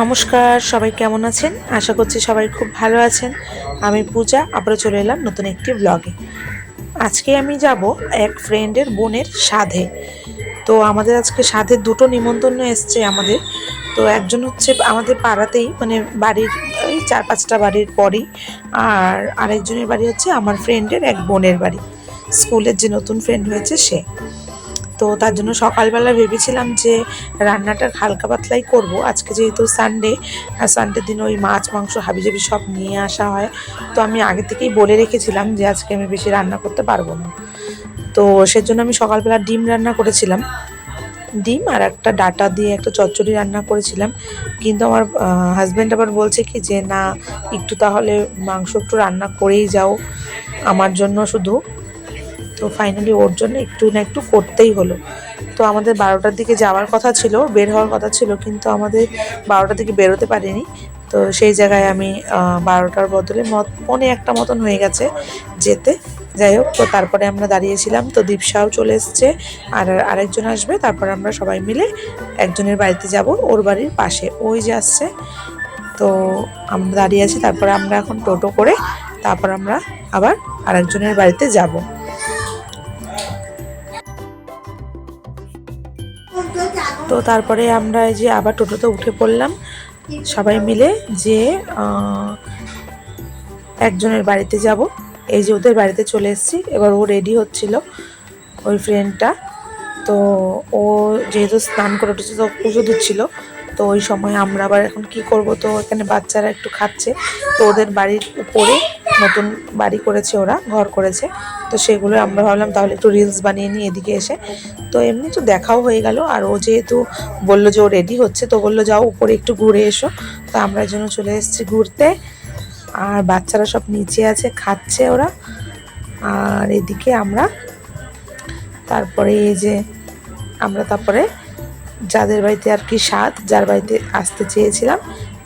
নমস্কার, সবাই কেমন আছেন? আশা করছি সবাই খুব ভালো আছেন। আমি পূজা, আবারও চলে এলাম নতুন একটি ব্লগে আজকে আমি যাব এক ফ্রেন্ডের বোনের সাধে। তো আমাদের আজকে সাধের দুটো নিমন্ত্রণ এসছে আমাদের। তো একজন হচ্ছে আমাদের পাড়াতেই মানে বাড়ির, ওই চার পাঁচটা বাড়ির পরেই। আর আরেকজনের বাড়ি হচ্ছে আমার ফ্রেন্ডের এক বোনের বাড়ি। স্কুলের যে নতুন ফ্রেন্ড হয়েছে সে। তো তার জন্য সকালবেলা ভেবেছিলাম যে রান্নাটা হালকা পাতলাই করব। আজকে যেহেতু সানডে আর সানডের দিন ওই মাছ, মাংস, হাবিজাবি সব নিয়ে আসা হয়। তো আমি আগে থেকেই বলে রেখেছিলাম যে আজকে আমি বেশি রান্না করতে পারব না। তো সেজন্য আমি সকালবেলা ডিম রান্না করেছিলাম। ডিম আর একটা ডাটা দিয়ে একটা চচ্চড়ি রান্না করেছিলাম। কিন্তু আমার হাজব্যান্ড আবার বলছে কি যে, না, একটু তাহলে মাংস একটু রান্না করেই যাও। আমার জন্য শুধু তো ফাইনালি ওর জন্য একটু না একটু করতেই হলো। তো আমাদের বারোটার দিকে যাওয়ার কথা ছিল, বের হওয়ার কথা ছিল, কিন্তু আমাদের বারোটার দিকে বেরোতে পারিনি। তো সেই জায়গায় আমি বারোটার বদলে মত, পৌনে একটা মতন হয়ে গেছে যেতে। যাই হোক, তো তারপরে আমরা দাঁড়িয়েছিলাম, তো দীপসাও চলে এসছে, আর আরেকজন আসবে, তারপর আমরা সবাই মিলে একজনের বাড়িতে যাব, ওর বাড়ির পাশে। ওই যে আসছে, তো আমরা দাঁড়িয়ে আছি, তারপরে আমরা এখন টোটো করে, তারপর আমরা আবার আরেকজনের বাড়িতে যাব। তো তারপরে আমরা যে আবার টোটোতে উঠে পড়লাম। সবাই মিলে যে একজনের বাড়িতে যাব। এই যে ওদের বাড়িতে চলে এসেছি। এবার ও রেডি হচ্ছিল ওই ফ্রেন্ডটা তো ও যেহেতু স্নান করে উঠেছে, তো পুজো দিচ্ছিল। তো ওই সময় আমরা আবার এখন কি করব? তো এখানে বাচ্চারা একটু খাচ্ছে। তো ওদের বাড়ির উপরে নতুন বাড়ি করেছে ওরা, ঘর করেছে। তো সেগুলো আমরা ভাবলাম তাহলে একটু রিলস বানিয়ে নিই এদিকে এসে। তো এমনি তো দেখাও হয়ে গেল, আর ও যেহেতু বলল যে ও রেডি হচ্ছে, তো বলল যাও উপরে একটু ঘুরে এসো। তো আমরা জন্য চলে এসেছি ঘুরতে। আর বাচ্চারা সব নিচে আছে, খাচ্ছে ওরা। আর এদিকে আমরা, তারপরে এই যে আমরা তারপরে যাদের বাড়িতে আর কি স্বাদ, যার বাড়িতে আসতে চেয়েছিলাম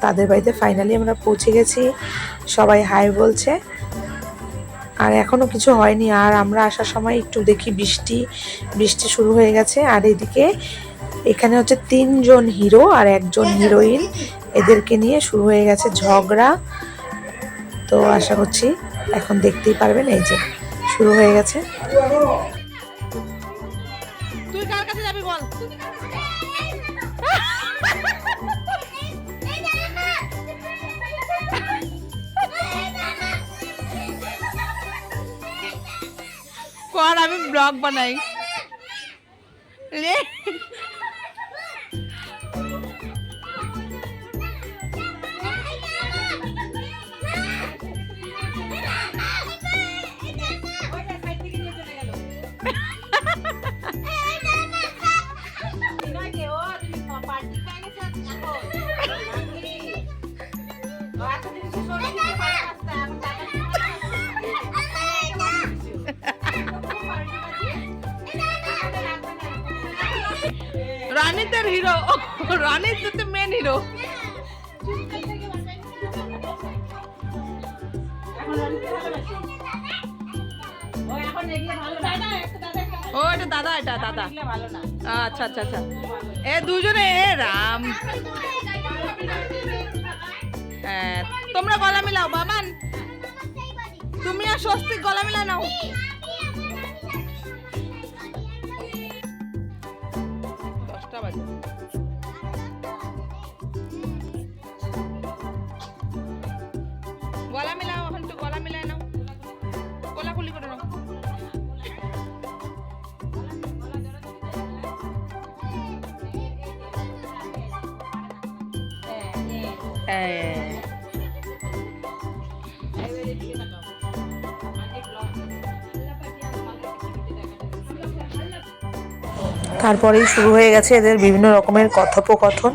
তাদের বাড়িতে ফাইনালি আমরা পৌঁছে গেছি। সবাই হাই বলছে। আর এখনও কিছু হয়নি। আর আমরা আসার সময় একটু দেখি বৃষ্টি বৃষ্টি শুরু হয়ে গেছে। আর এদিকে এখানে হচ্ছে তিনজন হিরো আর একজন হিরোইন এদেরকে নিয়ে শুরু হয়ে গেছে ঝগড়া। তো আশা করছি এখন দেখতেই পারবেন, এই যে শুরু হয়ে গেছে। কর আমি ব্লগ বানাই। রে রানী তো মেন হিরো ও, এটা দাদা এটা দাদা। আচ্ছা আচ্ছা আচ্ছা। এ দুজনে, এ রাম। হ্যাঁ তোমরা গলা মিলাও, বাবান। তুমি আর স্বস্তিক গলা মিলা নাও তারপরেই শুরু হয়ে গেছে এদের বিভিন্ন রকমের কথোপকথন।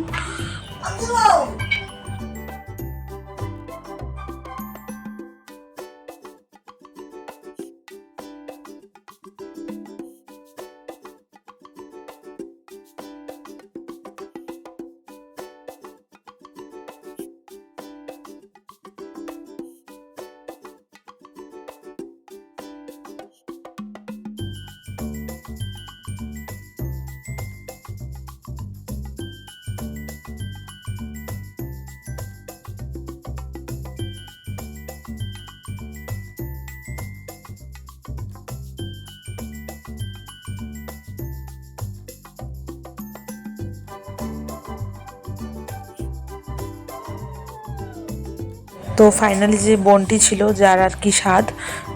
তো ফাইনালি যে বোনটি ছিল, যার আর কি স্বাদ,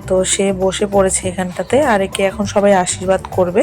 তো সে বসে পড়েছে এখানটাতে। আর একে এখন সবাই আশীর্বাদ করবে।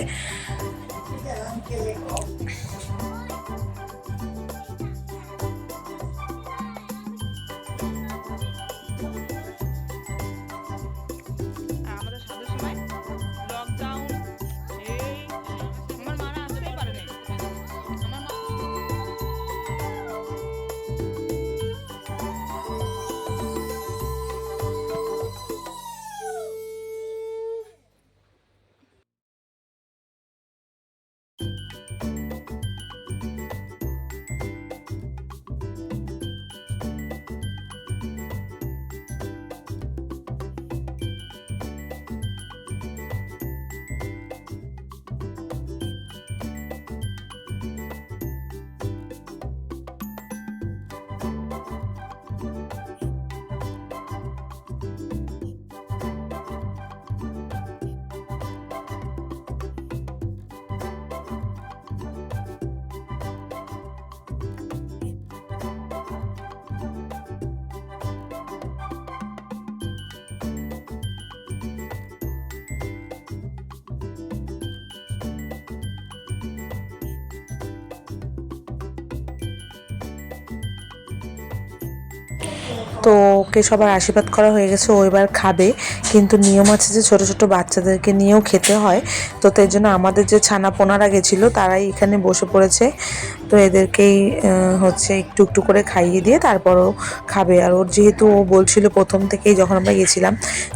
তো ওকে সবার আশীর্বাদ করা হয়ে গেছে, ও এবার খাবে। কিন্তু নিয়ম আছে যে ছোট ছোট বাচ্চাদেরকে নিয়েও খেতে হয়। তো তাই জন্য আমাদের যে ছানা পোনারা গেছিল, তারাই এখানে বসে পড়েছে। তো এদেরকেই হচ্ছে একটু একটু করে খাইয়ে দিয়ে তারপরও খাবে। আর ওর যেহেতু ও বলছিল প্রথম থেকেই যখন আমরা গেছিলাম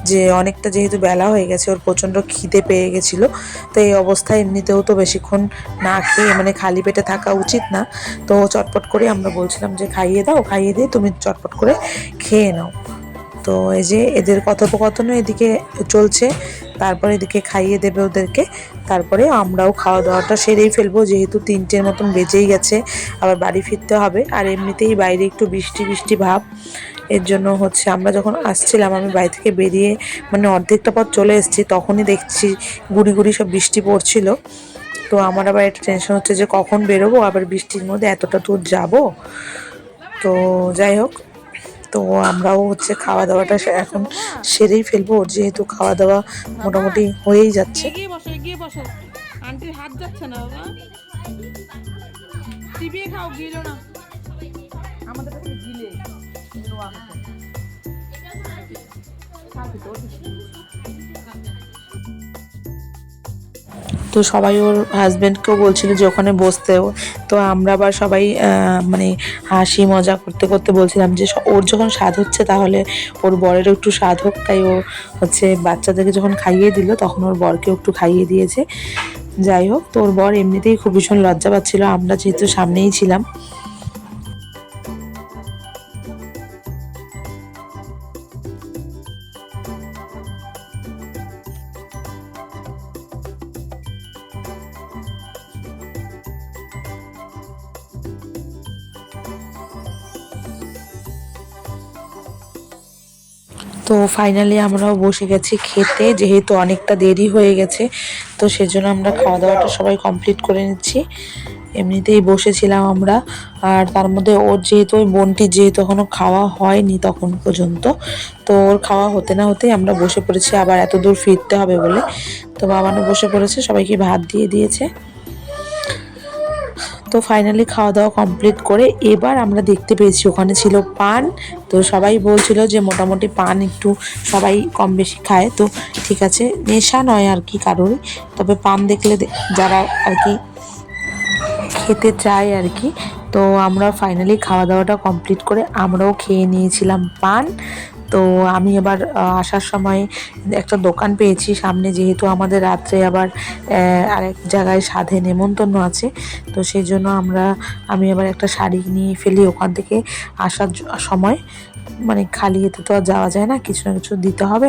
যে অনেকটা যেহেতু বেলা হয়ে গেছে, ওর প্রচণ্ড খিদে পেয়ে গেছিল। তো এই অবস্থায় এমনিতেও তো বেশিক্ষণ না খেয়ে মানে খালি পেটে থাকা উচিত না। তো চটপট করে আমরা বলছিলাম যে খাইয়ে দাও, খাইয়ে দিয়ে তুমি চটপট করে খেয়ে নাও। তো এই যে এদের কথোপকথনও এদিকে চলছে, তারপরে এদিকে খাইয়ে দেবে ওদেরকে, তারপরে আমরাও খাওয়া দাওয়াটা সেরেই ফেলব, যেহেতু তিনটের মতন বেজেই গেছে, আবার বাড়ি ফিরতে হবে, আর এমনিতেই বাইরে একটু বৃষ্টি বৃষ্টি ভাব, এর জন্য হচ্ছে আমরা যখন আসছিলাম, আমি বাড়ি থেকে বেরিয়ে মানে অর্ধেকটা পথ চলে এসেছি, তখনই দেখছি গুড়ি গুড়ি সব বৃষ্টি পড়ছিল, তো আমার আবার একটা টেনশন হচ্ছে যে কখন বেরোবো, আবার বৃষ্টির মধ্যে এতটা দূর যাব, তো যাই হোক। তো আমরাও হচ্ছে খাওয়া দাওয়াটা এখন সেরেই ফেলব, ওর যেহেতু খাওয়া দাওয়া মোটামুটি হয়েই যাচ্ছে। আমাদের কাছে গিলে। তো, সবাই ওর হাজব্যান্ডকেও বলছিল যে ওখানে বসতেও তো আমরা আবার সবাই মানে হাসি মজা করতে করতে বলছিলাম যে ওর যখন স্বাদ হচ্ছে তাহলে ওর বরেরও একটু স্বাদ হোক। তাই ও হচ্ছে বাচ্চাদেরকে যখন খাইয়ে দিল তখন ওর বরকেও একটু খাইয়ে দিয়েছে। যাই হোক তো ওর বর এমনিতেই খুব ভীষণ লজ্জা পাচ্ছিল। আমরা যেহেতু সামনেই ছিলাম তো ফাইনালি আমরাও বসে গেছি খেতে, যেহেতু অনেকটা দেরি হয়ে গেছে, তো সেজন্য আমরা খাওয়া দাওয়াটা সবাই কমপ্লিট করে নিচ্ছি। এমনিতেই বসেছিলাম আমরা, আর তার মধ্যে ওর যেহেতু, ওই বোনটির যেহেতু এখনও খাওয়া হয়নি তখন পর্যন্ত, তো ওর খাওয়া হতে না হতেই আমরা বসে পড়েছি, আবার এত দূর ফিরতে হবে বলে। তো বাবানও বসে পড়েছে, সবাইকে ভাত দিয়ে দিয়েছে। তো ফাইনালি খাওয়া দাওয়া কমপ্লিট করে এবার আমরা দেখতে পেয়েছি ওখানে ছিল পান। তো সবাই বলছিল যে মোটামুটি পান একটু সবাই কম বেশি খায়। তো ঠিক আছে, নেশা নয় আর কি কারোরই তবে পান দেখলে যারা আর কি খেতে চায় আর কি। তো আমরা ফাইনালি খাওয়া দাওয়াটা কমপ্লিট করে আমরাও খেয়ে নিয়েছিলাম পান। তো আমি আহ, আসার সময় একটা দোকান পেয়েছি। সামনে যেহেতু আমাদের রাত্রে আবার আরেক জায়গায় সাধে নেমন্তন্ন আছে। তো সেই জন্য আমরা আমি আবার একটা শাড়ি নিয়ে ফেলি ওখান থেকে আসার সময়। মানে খালি এতে তো আর যাওয়া যায় না কিছু না কিছু দিতে হবে।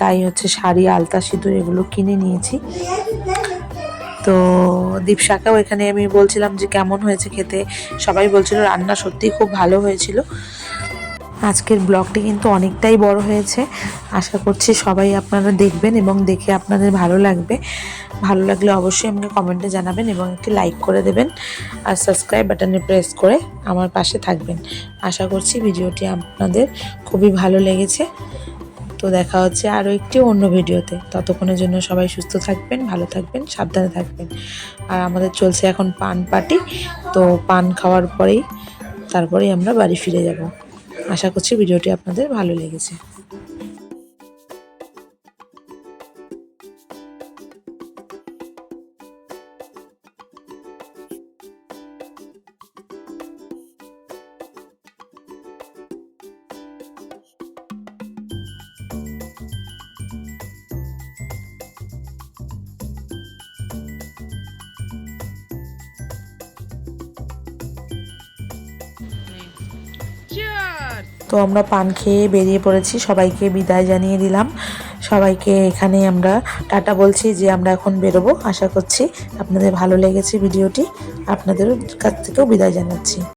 তাই হচ্ছে শাড়ি আলতা সিঁদুর এগুলো কিনে নিয়েছি। তো দীপশাকেও এখানে আমি বলছিলাম যে কেমন হয়েছে খেতে। সবাই বলছিল রান্না সত্যি খুব ভালো হয়েছিল। আজকের ব্লগটি কিন্তু অনেকটাই বড় হয়েছে। আশা করছি সবাই আপনারা দেখবেন এবং দেখে আপনাদের ভালো লাগবে। ভালো লাগলে অবশ্যই আমাকে কমেন্টে জানাবেন এবং একটি লাইক করে দেবেন। আর সাবস্ক্রাইব বাটনে প্রেস করে আমার পাশে থাকবেন। আশা করছি ভিডিওটি আপনাদের খুবই ভালো লেগেছে। তো দেখা হচ্ছে আরও একটি অন্য ভিডিওতে। ততক্ষণের জন্য সবাই সুস্থ থাকবেন, ভালো থাকবেন, সাবধানে থাকবেন। আর আমাদের চলছে এখন পান পার্টি তো পান খাওয়ার পরেই তারপরেই আমরা বাড়ি ফিরে যাব। আশা করছি ভিডিওটি আপনাদের ভালো লেগেছে। তো আমরা পান খেয়ে বেরিয়ে পড়েছি। সবাইকে বিদায় জানিয়ে দিলাম। সবাইকে এখানে আমরা টাটা বলছি যে আমরা এখন বেরোবো। আশা করছি আপনাদের ভালো লেগেছে ভিডিওটি। আপনাদের কাছ থেকেও বিদায় জানাচ্ছি।